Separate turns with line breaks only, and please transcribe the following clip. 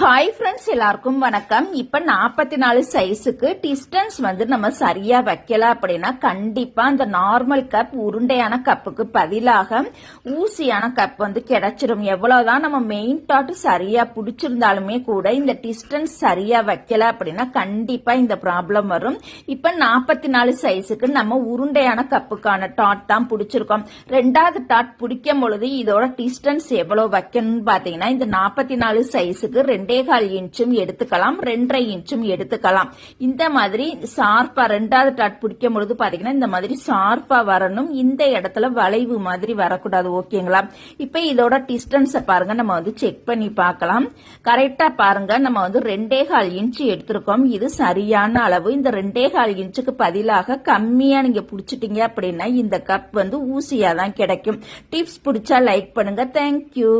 Hi friends எல்லாருக்கும் வணக்கம். இப்ப நாற்பத்தி நாலு சைஸுக்கு டிஸ்டன்ஸ் வந்து நம்ம சரியா வைக்கல அப்படின்னா கண்டிப்பா அந்த நார்மல் கப் உருண்டையான கப்புக்கு பதிலாக ஊசியான கப் வந்து கிடைச்சிடும் எவ்வளவுதான் நம்ம மெயின் டாட் சரியா பிடிச்சிருந்தாலுமே கூட இந்த டிஸ்டன்ஸ் சரியா வைக்கல அப்படின்னா கண்டிப்பா இந்த ப்ராப்ளம் வரும். இப்ப நாற்பத்தி நாலு சைஸுக்கு நம்ம உருண்டையான கப்புக்கான டாட் தான் பிடிச்சிருக்கோம். ரெண்டாவது டாட் பிடிக்கும் பொழுது இதோட டிஸ்டன்ஸ் எவ்வளவு வைக்கணும்னு பாத்தீங்கன்னா இந்த நாற்பத்தி நாலு சைஸுக்கு ரெண்டு ரெண்டே கால் இன்ச்சும் எடுத்துக்கலாம் ரெண்டரை இன்ச்சும் எடுத்துக்கலாம். இந்த மாதிரி ஷார்ப்பா ரெண்டாவது டாட் பிடிக்கும் பொழுது பாத்தீங்கன்னா இந்த மாதிரி ஷார்ப்பா வரணும். இந்த இடத்துல வளைவு மாதிரி வரக்கூடாது ஓகேங்களா? இப்ப இதோட டிஸ்டன்ஸை பாருங்க நம்ம வந்து செக் பண்ணி பார்க்கலாம். கரெக்டா பாருங்க நம்ம வந்து ரெண்டே கால் இன்ச்சு எடுத்திருக்கோம். இது சரியான அளவு. இந்த ரெண்டே கால் இன்ச்சுக்கு பதிலாக கம்மியா நீங்க பிடிச்சிட்டீங்க அப்படின்னா இந்த கப் வந்து ஊசியா தான் கிடைக்கும். டிப்ஸ் பிடிச்சா லைக் பண்ணுங்க. தேங்க்யூ